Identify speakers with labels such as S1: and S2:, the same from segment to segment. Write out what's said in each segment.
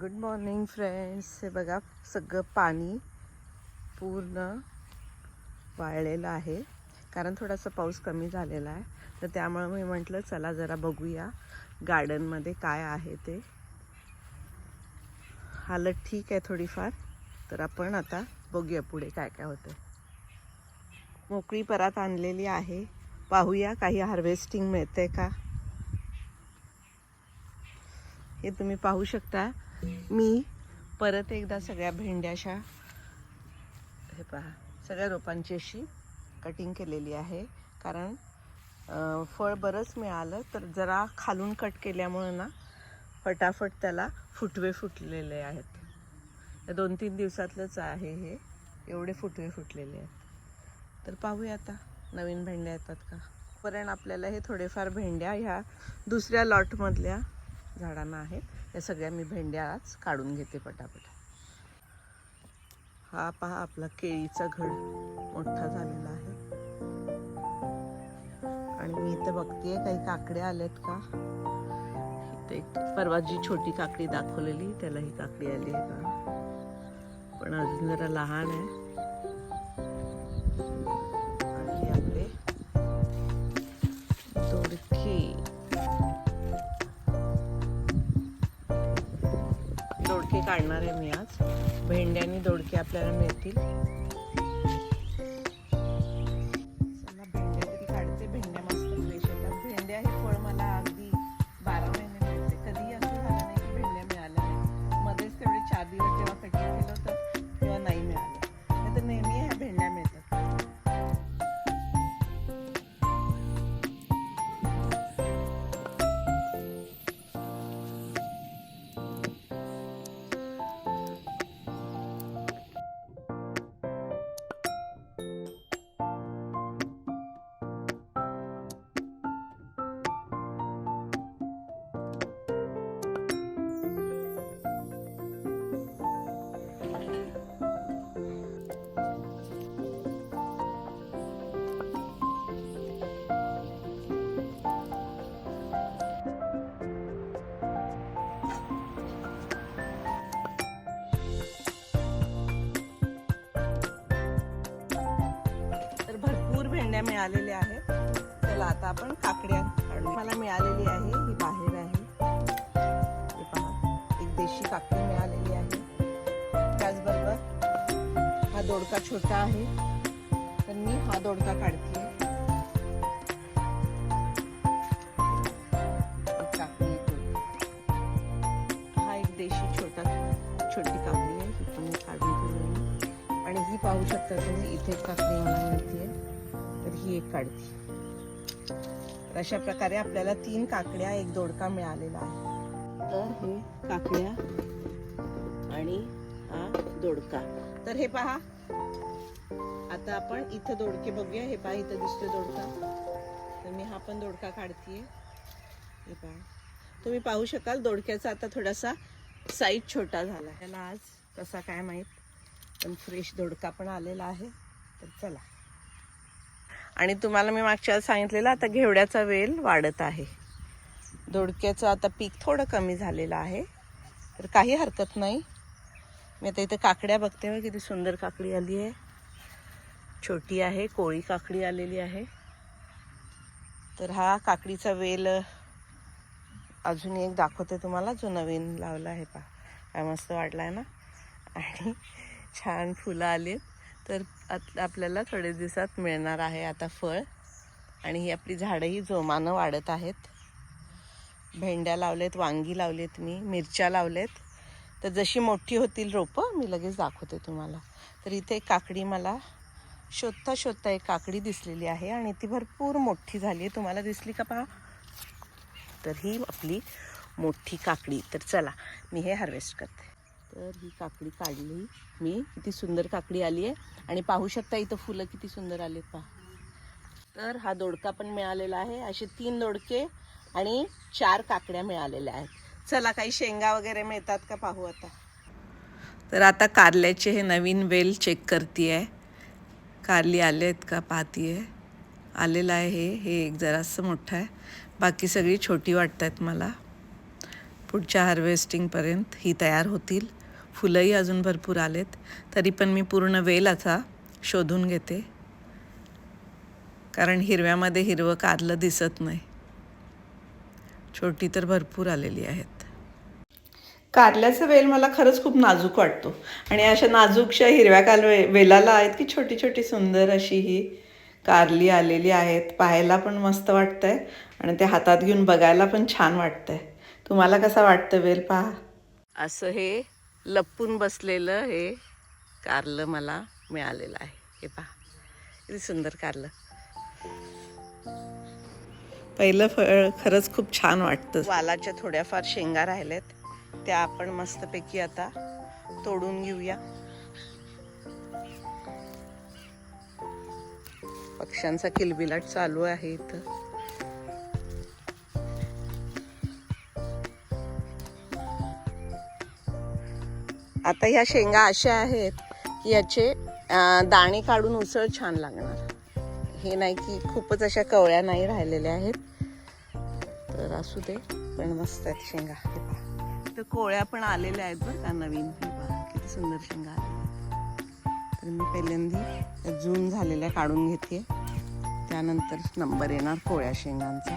S1: Good morning friends हे बघा सगळं पाणी पूर्ण वाळलेलं आहे. कारण थोडासा पाऊस कमी झालेला आहे. तर त्यामुळे मी म्हटलं चला जरा बघूया गार्डनमध्ये काय आहे ते. हालत ठीक आहे थोडीफार. तर आपण आता बघूया पुढे काय काय होतं मोकळी परत आणलेली आहे. पाहूया काही हार्वेस्टिंग मिळते का. हे तुम्ही पाहू शकता. मी परत एकदा सगळ्या भेंड्याशा हे पहा सगळ्या रोपांची अशी कटिंग केलेली आहे. कारण फळ बरंच मिळालं तर जरा खालून कट केल्यामुळं ना फटाफट त्याला फुटवे फुटलेले आहेत. या दोन तीन दिवसातलंच आहे हे एवढे फुटवे फुटलेले आहेत. तर पाहूया आता नवीन भेंड्या येतात का? पर्यंत आपल्याला हे थोडेफार भेंड्या ह्या दुसऱ्या लॉटमधल्या झाडांना आहेत. या सगळ्या मी भेंड्या आज काढून घेते पटापट. हा पहा आपला केळीचा घड मोठा झालेला आहे. आणि मी इथं बघतेय काही काकडे आल्यात का? एक परवा जी छोटी काकडी दाखवलेली त्याला ही काकडी आली आहे का? पण अजून जरा लहान आहे. काढणार आहे मी आज. भेंड्या आणि दोडके आपल्याला मिळतील. भेंड्या काढते. भेंड्या मस्त फ्रेश भेंड्या हे फळ मला अगदी बारा महिने मिळते. कधीही असं झालं नाही की भेंड्या मिळाल्या मध्येच तेवढे चार दिवस काकड्या मिळालेल्या आहेत. चला आता आपण काकड्या काढू मला मिळालेली आहे ही बाहेर आहे. हे पहा एक देशी काकडी मिळालेली आहे. त्याचबरोबर हा दोडका छोटा आहे. तर मी हा दोडका काढते. काकडी हा एक देशी छोटा छोटी काकडी आहे. ही पण काढून आणि ही पाहू शकता तुम्ही इथे काकडी मला मिळते. ही एक काढते. तर अशा प्रकारे आपल्याला तीन काकड्या एक दोडका मिळालेला आहे. तर हे काकड्या आणि हा दोडका. तर हे पहा. आता आपण इथं दोडके बघूया. हे पहा इथं दिसतो दोडका. तर मी हा पण दोडका काढतीये. हे पहा. तुम्ही पाहू शकाल दोडक्याचा आता थोडासा साईज छोटा झाला. त्याला आज कसा काय माहीत पण फ्रेश दोडका पण आलेला आहे. तर चला. आणि तुम्हाला मी मागच्या सांगितलेलं आता घेवड्याचा वेल वाढत आहे. दोडक्याचं आता पीक थोडं कमी झालेलं आहे. तर काही हरकत नाही. मी आता इथे काकड्या बघते मग किती सुंदर काकडी आली आहे. छोटी आहे कोळी काकडी आलेली आहे. तर हा काकडीचा वेल अजून एक दाखवते तुम्हाला जो नवीन लावला आहे पा काय मस्त वाटला आहे ना? आणि छान फुलं आली तर आत- आपल्याला थोडे दिवसात मिळणार आहे आता फळ. आणि ही आपली झाडंही जोमानं वाढत आहेत. भेंड्या लावलेत वांगी लावलेत मी मिरच्या लावलेत. तर जशी मोठी होतील रोपं मी लगेच दाखवते तुम्हाला. तर इथे एक काकडी मला शोधता शोधता एक काकडी दिसलेली आहे आणि ती भरपूर मोठी झाली आहे. तुम्हाला दिसली का पहा? तर ही आपली मोठी काकडी. तर चला मी हे हार्वेस्ट करते. तर ही काकडी काढली. मी. किती सुंदर काकडी आली आहे. आणि पाहू शकता इथं फुलं किती सुंदर आलेत पहा. तर हा दोडका पण मिळालेला आहे. असे तीन दोडके आणि चार काकड्या मिळालेल्या आहेत. चला काही शेंगा वगैरे मिळतात का पाहू आता? तर आता कारल्याचे हे नवीन वेल चेक करते आहे कारली आले आहेत का पाहती आहे आलेलं आहे हे. हे एक जरासं मोठं आहे. बाकी सगळी छोटी वाटत आहेत मला.
S2: पुढच्या हार्वेस्टिंगपर्यंत ही तयार होतील. फुलंही अजून भरपूर आलेत. तरी पण मी पूर्ण वेल आता शोधून घेते. कारण हिरव्यामध्ये हिरवं कारलं दिसत नाही. छोटी तर भरपूर आलेली आहेत. कारल्याचा वेल मला खरंच खूप नाजूक वाटतो. आणि अशा नाजूकशा हिरव्या काल वे वेलाला आहेत की छोटी छोटी सुंदर अशी ही कारली आलेली आहेत. पाहायला पण मस्त वाटतंय आणि ते हातात घेऊन बघायला पण छान वाटतंय. तुम्हाला कसं वाटतं वेल पहा.
S1: असं हे लपून बसलेलं हे कारलं मला मिळालेलं आहे. हे पहा. किती सुंदर कारलं.
S2: पहिलं फळ खरंच खूप छान वाटतं.
S1: वालाच्या थोड्याफार शेंगा राहिल्यात त्या आपण मस्तपैकी आता तोडून घेऊया. पक्ष्यांचा किलबिलाट चालू आहे इथं. आता ह्या शेंगा अशा आहेत की याचे दाणे काढून उसळ छान लागणार. हे नाही की खूपच अशा कवळ्या नाही राहिलेल्या आहेत. तर असू दे पण मस्त आहेत शेंगा. हे पहा. तर कोळ्या पण आलेल्या आहेत बरं का नवीन. हे पहा किती सुंदर शेंगा आलेल्या तर मी पहिल्यांदी जून झालेल्या काढून घेते. त्यानंतर नंबर येणार कोळ्या शेंगांचा.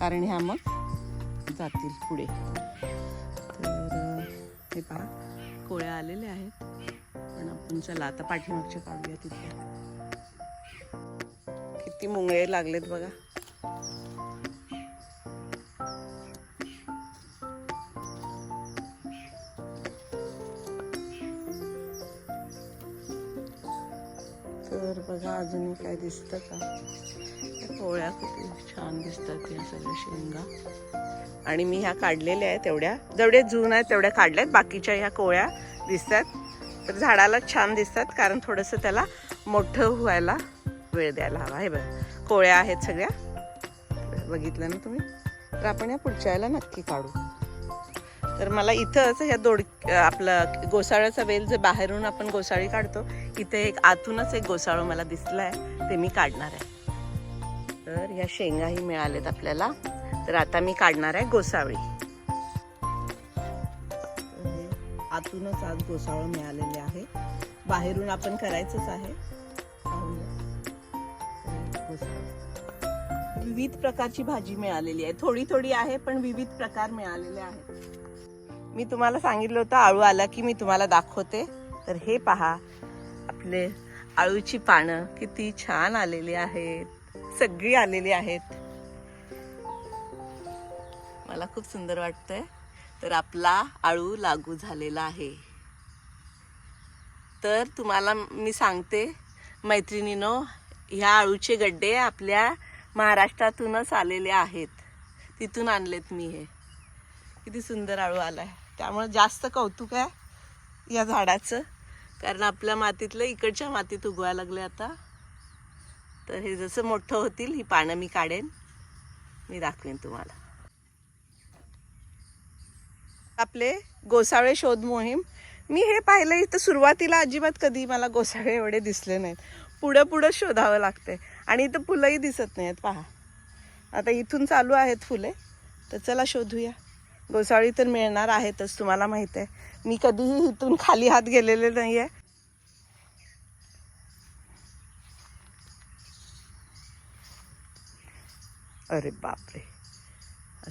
S1: कारण ह्या मग जातील पुढे. तर हे पहा. कोळ्या आलेल्या आहेत. पण आपण चला आता पाठीमागच्या काढूया तिथे किती मुंगळे लागलेत बघा. तर बघा अजूनही काय दिसतं का? त्या कोळ्या छान दिसतात या सगळ्या शेंगा. आणि मी ह्या काढलेल्या आहेत तेवढ्या जेवढ्या जून आहेत तेवढ्या काढल्यात. बाकीच्या ह्या कोळ्या दिसतात. तर झाडाला छान दिसतात कारण थोडंसं त्याला मोठं व्हायला वेळ द्यायला हवा. हे बघा कोळ्या आहेत सगळ्या. बघितलं ना तुम्ही? तर आपण या पुढच्या याला नक्की काढू. तर मला इथंच ह्या दोड आपलं गोसाळ्याचा वेल जे बाहेरून आपण गोसाळी काढतो इथे एक आतूनच एक गोसाळं मला दिसला आहे ते मी काढणार आहे. तर ह्या शेंगाही मिळालेत आपल्याला. तर आता मी काढणार आहे गोसावळी आतूनच आज गोसाळं मिळालेले आहे. बाहेरून आपण करायचंच आहे. विविध प्रकारची भाजी मिळालेली आहे. थोडी थोडी आहे पण विविध प्रकार मिळालेले आहेत. मी तुम्हाला सांगितलं होतं आळू आला की मी तुम्हाला दाखवते. तर हे पहा आपले आळूची पानं किती छान आलेली आहेत. सगळी आलेली आहेत. मला खूप सुंदर वाटतंय. तर आपला आळू लागू झालेला आहे. तर तुम्हाला मी सांगते मैत्रिणीनो ह्या आळूचे गड्डे आपल्या महाराष्ट्रातूनच आलेले आहेत. तिथून आणलेत मी हे. किती सुंदर आळू आलाय. त्यामुळे जास्त कौतुक आहे या झाडाचं. कारण आपल्या मातीतलं इकडच्या मातीत उगवायला लागले आता. तर हे जसं मोठं होतील ही पानं मी काढेन. मी दाखवेन तुम्हाला. आपले गोसाळे शोध मोहीम. मी हे पाहिलं इथं सुरुवातीला अजिबात कधी मला गोसाळे एवढे दिसले नाहीत. पुढं पुढं शोधावं लागते आणि इथं फुलंही दिसत नाहीत पहा. आता इथून चालू आहेत फुले. तर चला शोधूया. गोसाळी तर मिळणार आहेतच तुम्हाला माहीत आहे. मी कधीही इथून खाली हात गेलेले नाही आहे अरे बापरे.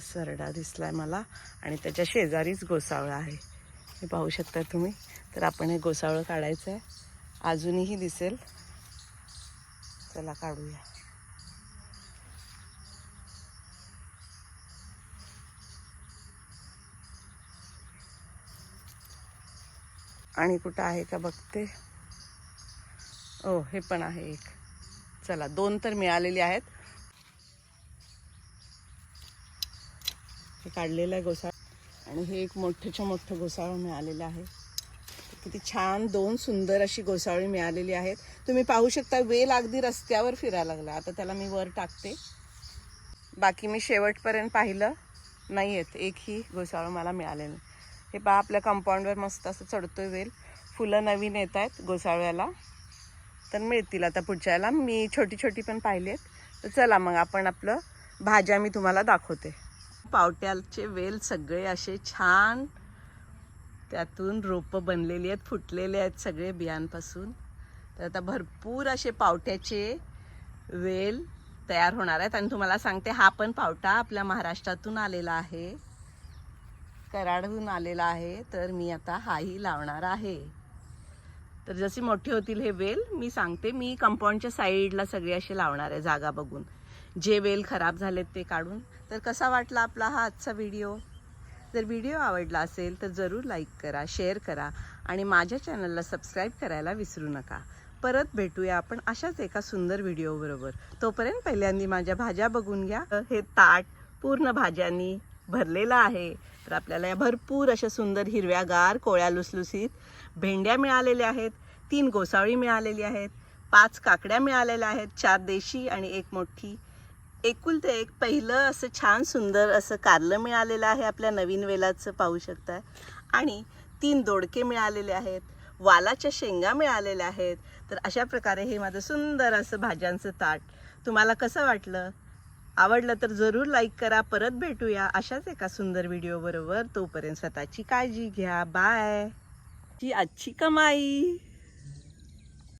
S1: सरडा सरडा दिसलाय मला. आणि त्याच्या शेजारीच गोसावळा आहे. हे पाहू शकता तुम्ही? तर आपण हे गोसावळं काढायचं आहे अजूनही दिसेल. चला काढूया. आणि कुठं आहे का बघते? ओ हे पण आहे एक. चला दोन तर मिळालेली आहेत. काढलेलं आहे घोसाळा. आणि हे एक मोठ्याच्या मोठं घोसाळं मिळालेलं आहे. किती छान दोन सुंदर अशी घोसाळी मिळालेली आहेत. तुम्ही पाहू शकता वेल अगदी रस्त्यावर फिरायला लागला. आता त्याला मी वर टाकते. बाकी मी शेवटपर्यंत पाहिलं नाही आहेत एकही घोसाळं मला मिळालेलं नाही. हे पहा आपल्या कंपाऊंडवर मस्त असं चढतोय वेल. फुलं नवीन येत आहेत घोसाळव्याला तर मिळतील आता पुढच्या याला मी छोटी छोटी पण पाहिली आहेत. तर चला मग आपण आपलं भाज्या मी तुम्हाला दाखवते. पावट्याचे वेल सगळे असे छान. त्यातून रोपं बनलेली आहेत फुटलेले आहेत सगळे बियांपासून. तर आता भरपूर असे पावट्याचे वेल तयार होणार आहेत. आणि तुम्हाला सांगते हा पण पावटा आपल्या महाराष्ट्रातून आलेला आहे. कराडहून आलेला आहे. तर मी आता हाही लावणार आहे. तर जशी मोठी होतील हे वेल मी सांगते मी कंपाऊंडच्या साईडला सगळे असे लावणार आहे जागा बघून. जे वेल खराब झालेत ते काढून. तर कसा वाटला आपला हा आजचा व्हिडिओ? जर व्हिडिओ आवडला असेल तर जरूर लाईक करा शेअर करा आणि माझ्या चॅनलला सबस्क्राईब करायला विसरू नका. परत भेटूया आपण अशाच एका सुंदर व्हिडिओबरोबर तोपर्यंत पहिल्यांदा माझ्या भाज्या बघून घ्या. हे ताट पूर्ण भाज्यांनी भरलेलं आहे. तर आपल्याला या भरपूर अशा सुंदर हिरव्यागार कोळ्या लुसलुसीत भेंड्या मिळालेल्या आहेत तीन गोसाळी मिळालेली आहेत पाच काकड्या मिळालेल्या आहेत चार देशी आणि एक मोठी. एकुलते एक पहिलं असं छान सुंदर असं कारलं मिळालेलं आहे आपल्या नवीन वेलाचं पाहू शकताय. आणि तीन दोडके मिळालेले आहेत वालाच्या शेंगा मिळालेल्या आहेत. तर अशा प्रकारे हे माझं सुंदर असं भाज्यांचं ताट तुम्हाला कसं वाटलं? आवडलं तर जरूर लाईक करा. परत भेटूया अशाच एका सुंदर व्हिडिओबरोबर तोपर्यंत स्वतःची काळजी घ्या. बाय ही आजची कमाई.